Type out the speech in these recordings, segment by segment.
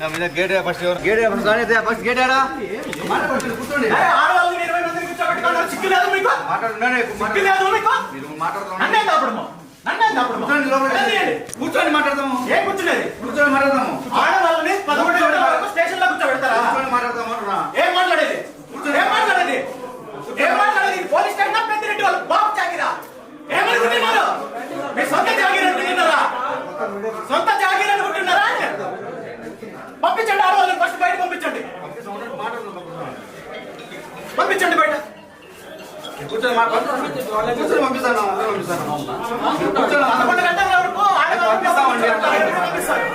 Gate first gate కానీ first gate ఆడా కూర్చోండి ఆడవాళ్ళని ఇరవై మందిని కూర్చోబెట్టుకున్నారు సిగ్గు లేదు మీకు మాట్లాడుతున్నానే సిగ్గు లేదు మీకు మీరు మాట్లాడుతున్నాను నన్నే కాపడము నన్నే కాపడము కూర్చోండి లోపల కూర్చొని మాట్లాడదాము ఏం కూర్చునేది కూర్చొని మాట్లాడదాము ఆడవాళ్ళని పదకొండు గంటల వరకు స్టేషన్లో కూర్చోబెడతారా కూర్చొని మాట్లాడదాము అంటున్నా. ఏం మాట్లాడేది ఏం మాట్లాడేది ఏం మాట్లాడేది పోలీస్ స్టేషన్ పెద్దిరెడ్డి వాళ్ళు బాబు చాకిరా ఏమనుకుంటున్నారు మీ సొంత జాగీర్ అనుకుంటున్నారా సొంత జాగీర్ అనుకుంటున్నారా పంపించండి ఆడవాళ్ళని ఫస్ట్ బయట పంపించండి. పంపించండి బయట. కూర్చొని మాట్లాడుతున్నాను కూర్చొని పంపిస్తాను పంపిస్తాను కూర్చొని పదకొండు గంటల వరకు ఆడవాళ్ళని పంపిస్తామండి. పంపిస్తారు.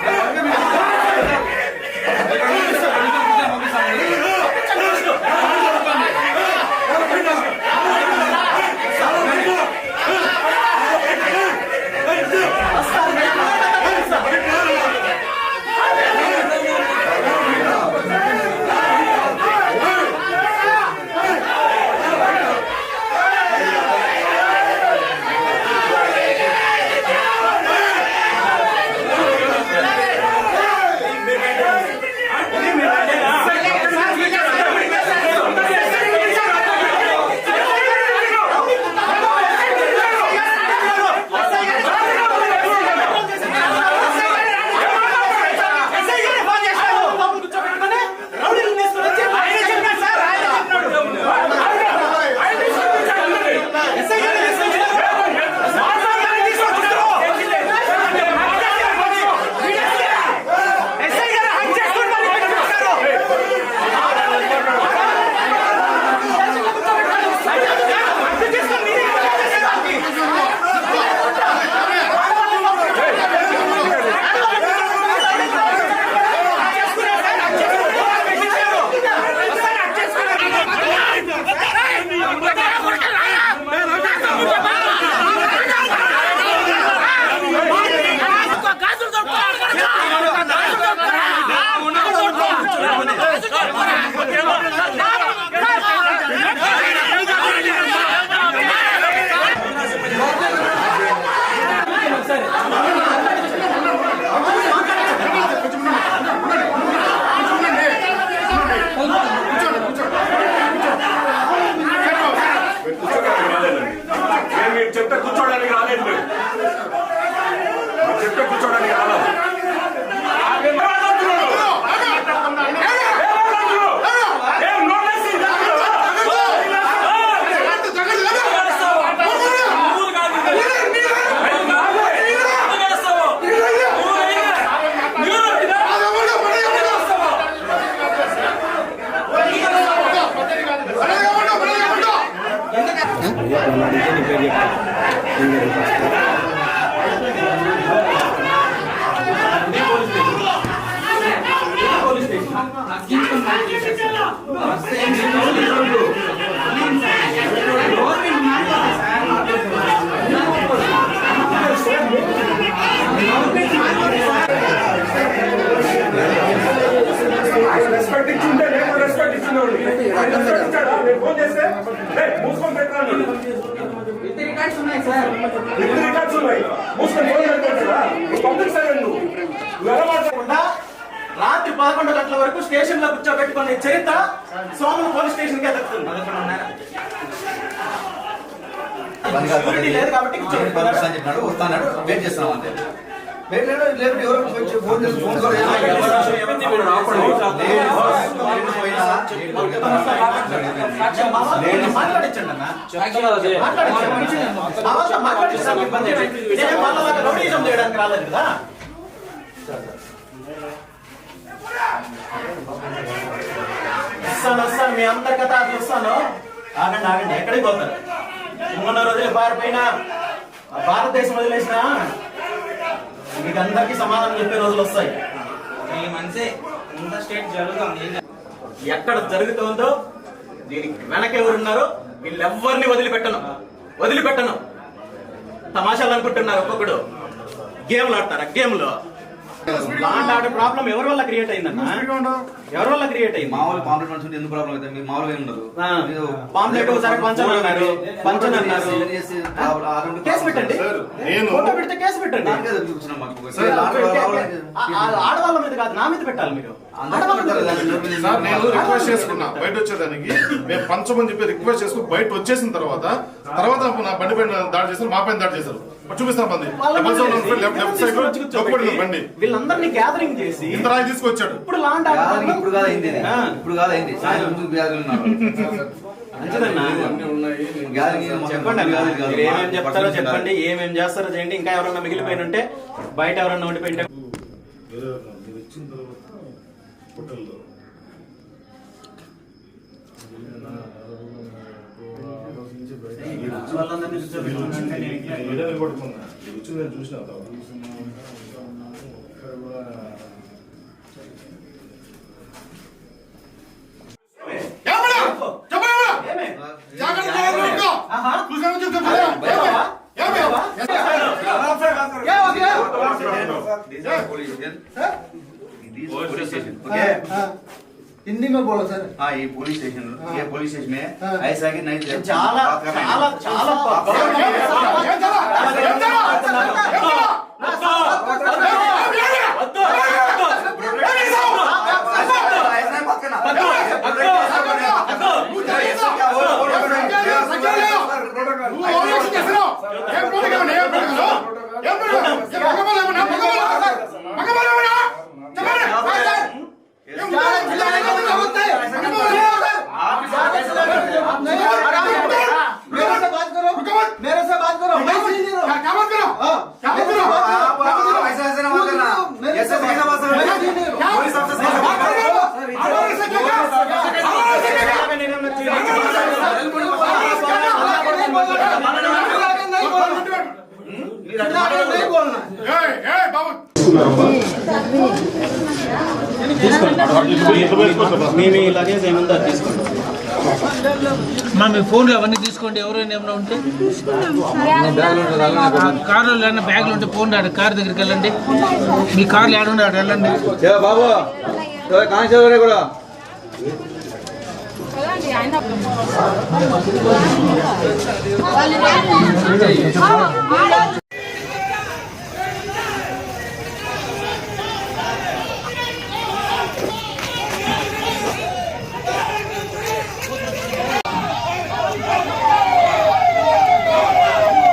ये प्रणाली के निपे व्यक्ति రికార్డ్స్ ఉన్నాయి మూసుకొని ఫోన్ పెట్టుకుంటారా నువ్వు పబ్లిక్ సర్వెంట్ నువ్వు నువ్వు ఎలా మాట్లాడు కాకుండా రాత్రి పదకొండు గంటల వరకు స్టేషన్లో కూర్చోబెట్టుకునే చరిత్ర సోమన్ పోలీస్ స్టేషన్కి సెక్యూరిటీ లేదు కాబట్టి వస్తాడు వెయిట్ చేస్తున్నాం అంతే. చేయడానికి రాలేదు కదా? వస్తాను వస్తాను మీ అందరి కథ అది వస్తాను ఆగండి ఆగండి ఎక్కడికి పోతారు? మొన్న రోజులు పారిపోయినా ఆ భారతదేశం వదిలేసిన మీకు అందరికీ సమాధానం చెప్పే రోజులు వస్తాయి. ఈ మనిషి ఇంత స్టేట్ జరుగుతుంది. ఎక్కడ జరుగుతుందో దీనికి వెనక ఎవరున్నారో వీళ్ళెవ్వరిని వదిలిపెట్టను. వదిలిపెట్టను. తమాషాలు అనుకుంటున్నారు ఒక్కొక్కడు. గేమ్లు ఆడతారా? గేమ్లు. ఆర్డర్ ప్రాబ్లం ఎవరి వల్ల క్రియేట్ అయిందన్న? ఎవరి వల్ల క్రియేట్ అయింది? మామూలు పాంప్లెట్ మనుషులు ఎందుకు ప్రాబ్లం అయితే? మీరు మామూలుగా ఉండదు. పాంప్లెట్ ఒకసారి పంచని అన్నారు. పంచని అన్నారు. కేసు పెట్టండి. సార్, నేను- ఫోటో పెడితే కేసు పెట్టండి. ఆడవాళ్ళ మీద కాదు నా మీద పెట్టాలి మీరు. నేను రిక్వెస్ట్ చేసుకున్నా. బయట వచ్చేదానికి మేము పంచమని చెప్పి రిక్వెస్ట్ చేసుకుని బయట వచ్చేసిన తర్వాత తర్వాత నా బండి పైన దాడి చేశారు మా పైన దాడి చేశారు చూపిస్తాను బండి లెఫ్ట్ సైడ్ బండి. వీళ్ళందరినీ గ్యాదరింగ్ చేసి ఇంత రాయి తీసుకొచ్చాడు. ఇప్పుడు కాదు అయింది కాదు అయింది. సాయంత్రం గ్యాదరింగ్ మొత్తం చెప్పండి ఏమేం చెప్తారో చెప్పండి. ఏమేం చేస్తారో చేయండి. ఇంకా ఎవరన్నా మిగిలిపోయిన ఉంటే బయట ఎవరన్నా ఉండిపోయింటే మీరు ఇచ్చిన తర్వాత హోటల్లో ఏదైనా కొట్టుకున్నా ఇది వచ్చి నేను చూసిన ఏమే? हिंदी में बोलो सर हाँ ये पुलिस स्टेशन ये पुलिस स्टेशन में हाँ। ऐसा कि नहीं చాలా बात कर रहे हैं। చాలా చాలా వద్దు. ऐसा नहीं बात करना ऐसा మీ మా మీ ఫోన్లు అవన్నీ తీసుకోండి. ఎవరైనా ఏమైనా ఉంటే? కార్లో ఏమైనా బ్యాగులు ఉంటే ఫోన్ ఆడ కార్ దగ్గరికి వెళ్ళండి. మీ కార్లు 내려놨어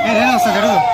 네, 내려놨어